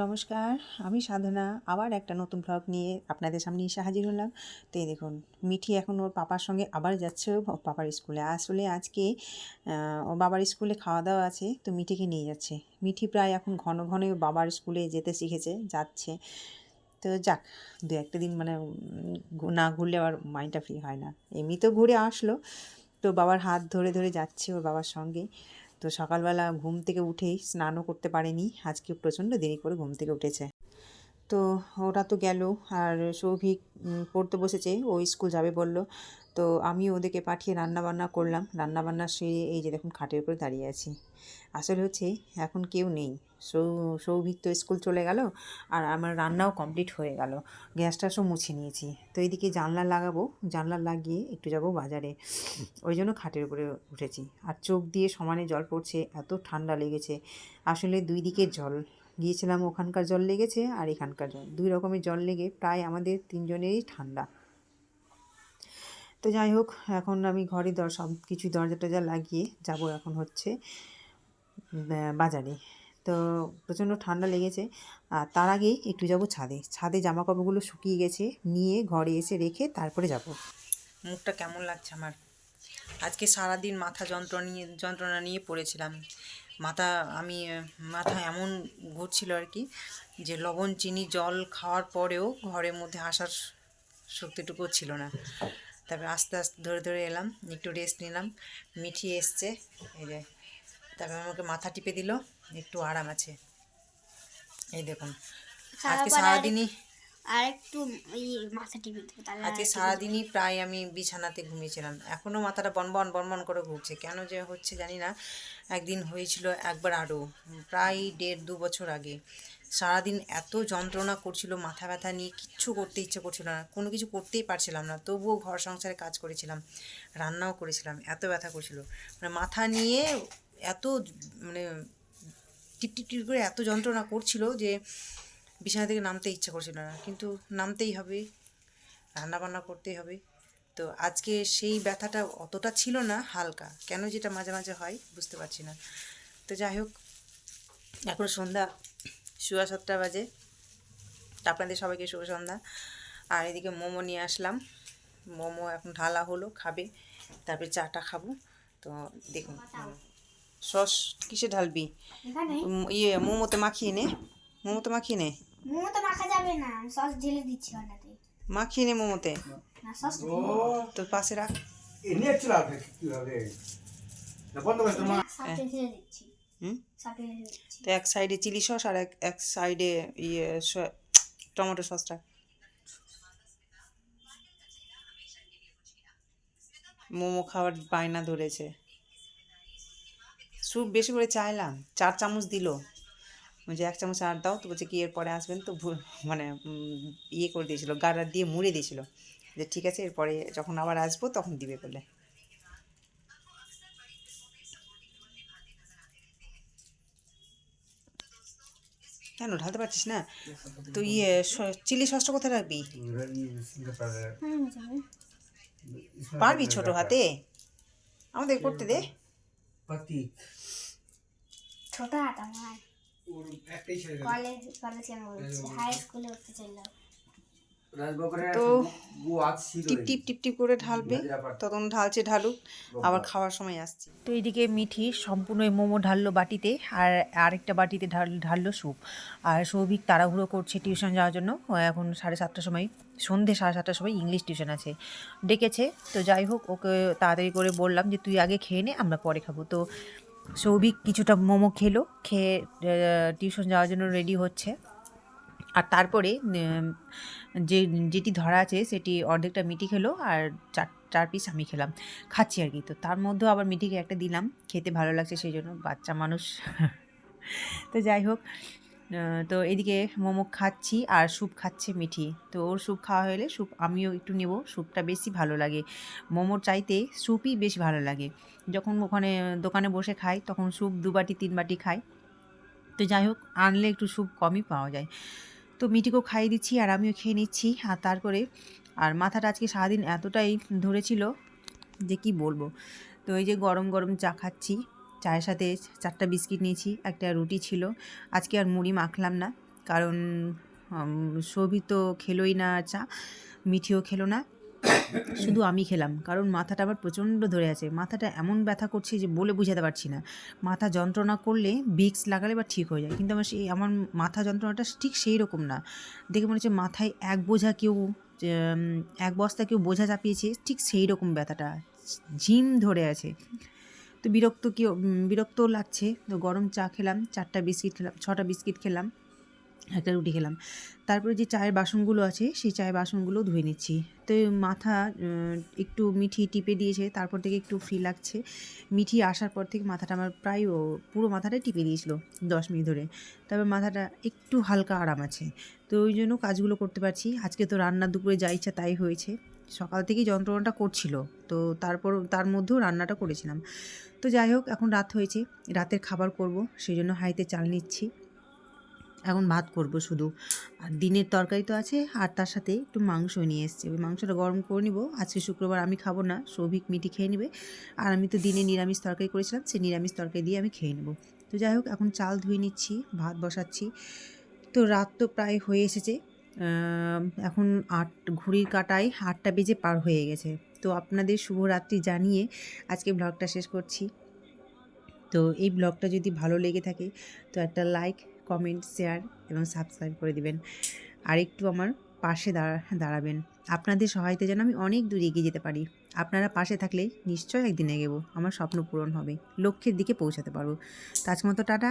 নমস্কার, আমি সাধনা। আবার একটা নতুন ব্লগ নিয়ে আপনাদের সামনে এসে হাজির হলাম। তো এই দেখুন, মিঠি এখন ওর পাপার সঙ্গে আবার যাচ্ছে। ওর পাপার স্কুলে। আসলে আজকে ওর বাবার স্কুলে খাওয়া দাওয়া আছে, তো মিঠিকে নিয়ে যাচ্ছে। মিঠি প্রায় এখন ঘন ঘন বাবার স্কুলে যেতে শিখেছে, যাচ্ছে। তো যাক, দু একটা দিন মানে না ঘুরলে আবার মাইন্ডটা ফ্রি হয় না। এমনি তো ঘুরে আসলো, তো বাবার হাত ধরে ধরে যাচ্ছে ওর বাবার সঙ্গে। তো সকালবেলা ঘুম থেকে উঠেই স্নানও করতে পারেনি। আজকে প্রচণ্ড দেরি করে ঘুম থেকে উঠেছে। তো ওরা তো গেল আর সৌভিক পড়তে বসেছে, ও স্কুল যাবে বলল। তো আমি ওদেরকে পাঠিয়ে রান্না বান্না করলাম। রান্না বান্না সেরে এই যে দেখুন খাটের উপরে দাঁড়িয়ে আছি। আসলে হচ্ছে এখন কেউ নেই। সৌ, সৌভিক তো স্কুল চলে গেল আর আমার রান্নাও কমপ্লিট হয়ে গেল। গ্যাসটা সব মুছে নিয়েছি। তো এইদিকে জানলা লাগাবো। জানলা লাগিয়ে একটু যাব বাজারে। ওই জন্য খাটের উপরে উঠেছি। আর চোখ দিয়ে সমানে জল পড়ছে, এত ঠান্ডা লেগেছে। আসলে দুই দিকের জল। গিয়েছিলাম, ওখানকার জল লেগেছে আর এখানকার জল। দুই রকমের জল লেগে, প্রায় আমাদের তিনজনেরই ঠান্ডা। তো যাই হোক, এখন আমি ঘরে দর, সব কিছু দরজা টরজা লাগিয়ে যাব এখন হচ্ছে বাজারে। তো প্রচণ্ড ঠান্ডা লেগেছে, আর তার আগে একটু যাব ছাদে। ছাদে জামা কাপড়গুলো শুকিয়ে গেছে, নিয়ে ঘরে এসে রেখে তারপরে যাব। মুখটা কেমন লাগছে আমার? আজকে সারাদিন মাথা যন্ত্রণা নিয়ে যন্ত্রণা নিয়ে পড়েছিলাম। মাথা আমি মাথা এমন ঘুরছিল আর কি যে লবণ চিনি জল খাওয়ার পরেও ঘরের মধ্যে আসার শক্তিটুকু ছিল না। তারপরে আস্তে আস্তে ধরে ধরে এলাম একটু রেস্ট নিলাম মিঠি এসছে এই যে তারপর আমাকে মাথা টিপে দিল একটু আরাম আছে। এই দেখুন আজকে সারাদিনই আর একটু মাথা টিপে দেবো আজকে সারাদিনই প্রায় আমি বিছানাতে ঘুমিয়েছিলাম। এখনও মাথাটা বনবন বনবন করে ঘুরছে। কেন যে হচ্ছে জানি না একদিন হয়েছিল একবার আরও প্রায় দেড় দু বছর আগে। সারাদিন এত যন্ত্রণা করছিল মাথা ব্যথা নিয়ে কিচ্ছু করতে ইচ্ছে করছিল না। কোনো কিছু করতেই পারছিলাম না তবুও ঘর সংসারে কাজ করেছিলাম রান্নাও করেছিলাম এত ব্যথা করছিল। মানে মাথা নিয়ে এত মানে টিপ টিপ টিপ করে এত যন্ত্রণা করছিল যে বিছানা থেকে নামতে ইচ্ছা করছিল না কিন্তু নামতেই হবে রান্না বান্না করতেই হবে। তো আজকে সেই ব্যথাটা অতটা ছিল না হালকা। কেন যেটা মাঝে মাঝে হয় বুঝতে পারছি না। তো যাই হোক এখন সন্ধ্যা সোয়া সাতটা বাজে। আপনাদের সবাইকে শুভ সন্ধ্যা। আর এদিকে মোমো নিয়ে আসলাম। মোমো এখন ঢালা হলো খাবে। তারপরে চাটা খাব। তো দেখুন সস কিসে ঢালবি? ইয়ে মোমোতে মাখিয়ে নে। মোমোতে মাখিয়ে নে। মোমো তো মাখা যাবে না আমি সস ঢেলে দিচ্ছি ওটাতে মাখিয়ে নে মোমোতে। না সস তোর পাশে রাখ। এনে চলে আসবে কীভাবে? না বন্ধ করে তোমার সাথে ঢেলে দিচ্ছি। হুম? সাথে তো এক সাইডে চিলি সস আর এক এক সাইডে ইয়ে স- টমেটো সসটা। মোমো খাওয়ার বায়না ধরেছে। স্যুপ বেশি করে চাইলাম চার চামচ দিল। যে এক চামচ আর দাও। তো বলছে কি এর পরে আসবেন? তো ভুল- মানে ইয়ে করে দিয়েছিল গাডার দিয়ে মুড়ে দিয়েছিল। যে ঠিক আছে এরপরে যখন আবার আসব তখন দিবে বলে। কেন ঢালতে পারছিস না? তুই ইয়ে চিলি সসটা কোথায় রাখবি? পারবি ছোট হাতে? আমাদের করতে দে। ছোট হাত আমার। ওর একটাই ছেড়ে গেল কলেজ কলেজে বলছি? হাই স্কুলে উঠতে চাইলাম তো টিপ টিপ টিপ টিপ করে ঢালবে। তখন ঢালছে ঢালুক আবার খাওয়ার সময় আসছে। তো এইদিকে মিঠি সম্পূর্ণ এই মোমো ঢাললো বাটিতে আর আরেকটা বাটিতে ঢাল ঢাললো স্যুপ। আর সৌভিক তাড়াহুড়ো করছে টিউশন যাওয়ার জন্য। ও এখন সাড়ে সাতটার সময় সন্ধে সাড়ে সাতটার সময় ইংলিশ টিউশন আছে। ডেকেছে। তো যাই হোক ওকে তাড়াতাড়ি করে বললাম যে তুই আগে খেয়ে নে আমরা পরে খাব। তো সৌভিক কিছুটা মোমো খেলো, খেয়ে টিউশন যাওয়ার জন্য রেডি হচ্ছে। আর তারপরে যে, যেটি ধরা আছে সেটি অর্ধেকটা মিটি খেলো আর চার চার পিস আমি খেলাম। খাচ্ছি আর কি। তো তার মধ্যেও আবার মিটিকে একটা দিলাম। খেতে ভালো লাগছে সেই জন্য। বাচ্চা মানুষ। তো যাই হোক তো এদিকে মোমো খাচ্ছি আর স্যুপ খাচ্ছে মিঠি। তো ওর স্যুপ খাওয়া হলে স্যুপ আমিও একটু নেব, স্যুপটা বেশি ভালো লাগে। মোমোর চাইতে স্যুপই বেশ ভালো লাগে। যখন ওখানে দোকানে বসে খাই, তখন স্যুপ দু বাটি, তিন বাটি খাই। তো যাই হোক, আনলে একটু স্যুপ কমই পাওয়া যায়। তো মিটিকেও খাইয়ে দিচ্ছি আর আমিও খেয়ে নিচ্ছি। আর তারপরে, আর মাথাটা আজকে সারাদিন এতটাই ধরেছিল যে কি বলব? তো এই যে গরম গরম চা খাচ্ছি। চায়ের সাথে চারটা বিস্কিট নিয়েছি একটা রুটি ছিল। আজকে আর মুড়ি মাখলাম না কারণ উম, সবই তো খেলোই না চা মিঠিও খেলো না। শুধু আমি খেলাম কারণ মাথাটা আবার প্রচণ্ড ধরে আছে। মাথাটা এমন ব্যথা করছে যে বলে বোঝাতে পারছি না। মাথা যন্ত্রণা করলে ভিক্স লাগালে বা ঠিক হয়ে যায় কিন্তু আমার সেই আমার মাথা যন্ত্রণাটা ঠিক সেই রকম না। দেখে মনে হচ্ছে মাথায় এক বোঝা কেউ এক বস্তা কেউ বোঝা চাপিয়েছে ঠিক সেই রকম ব্যথাটা। ঝিম ধরে আছে। তো বিরক্ত কেউ বিরক্ত লাগছে। তো গরম চা খেলাম, চারটা বিস্কিট খেলাম, ছটা বিস্কিট খেলাম, একটা রুটি খেলাম। তারপরে যে চায়ের বাসনগুলো আছে, সেই চায়ের বাসনগুলো ধুয়ে নিচ্ছি। তো মাথা একটু মিঠি টিপে দিয়েছে, তারপর থেকে একটু ফ্রি লাগছে। মিঠি আসার পর থেকে মাথাটা আমার প্রায় পুরো মাথাটাই টিপে দিয়েছিল দশ মিনিট ধরে। তারপর মাথাটা একটু হালকা আরাম আছে। তো ওই জন্য কাজগুলো করতে পারছি। আজকে তো রান্নার দুপুরে যা ইচ্ছা তাই হয়েছে। সকাল থেকেই যন্ত্রণাটা করছিল। তো তারপর তার মধ্যেও রান্নাটা করেছিলাম। তো যাই হোক, এখন রাত হয়েছে। রাতের খাবার করব সেই জন্য হাইতে চাল নিচ্ছি। এখন ভাত করব শুধু। আর দিনের তরকারি তো আছে, আর তার সাথে একটু মাংস নিয়ে এসেছি। ওই মাংসটা গরম করে নিব। আজকে শুক্রবার আমি খাব না, সৌভিক মিটি খেয়ে নেবে। আর আমি তো দিনে নিরামিষ তরকারি করেছিলাম সেই নিরামিষ তরকারি দিয়ে আমি খেয়ে নেব। তো যাই হোক, এখন চাল ধুয়ে নিচ্ছি, ভাত বসাচ্ছি। তো রাত তো প্রায় হয়ে এসেছে। এখন আট, ঘড়ির কাটায় আটটা বেজে পার হয়ে গেছে। তো আপনাদের শুভরাত্রি জানিয়ে আজকে ব্লগটা শেষ করছি। তো এই ব্লগটা যদি ভালো লেগে থাকে, তো একটা লাইক, কমেন্ট, শেয়ার এবং সাবস্ক্রাইব করে দিবেন। আর একটু আমার পাশে দাঁড়া দাঁড়াবেন। আপনাদের সহায়তা যেন আমি অনেক দূর এগিয়ে যেতে পারি। আপনারা পাশে থাকলে নিশ্চয় একদিন এগোবো। আমার স্বপ্ন পূরণ হবে। লক্ষ্যের দিকে পৌঁছাতে পারব। তো টাটা।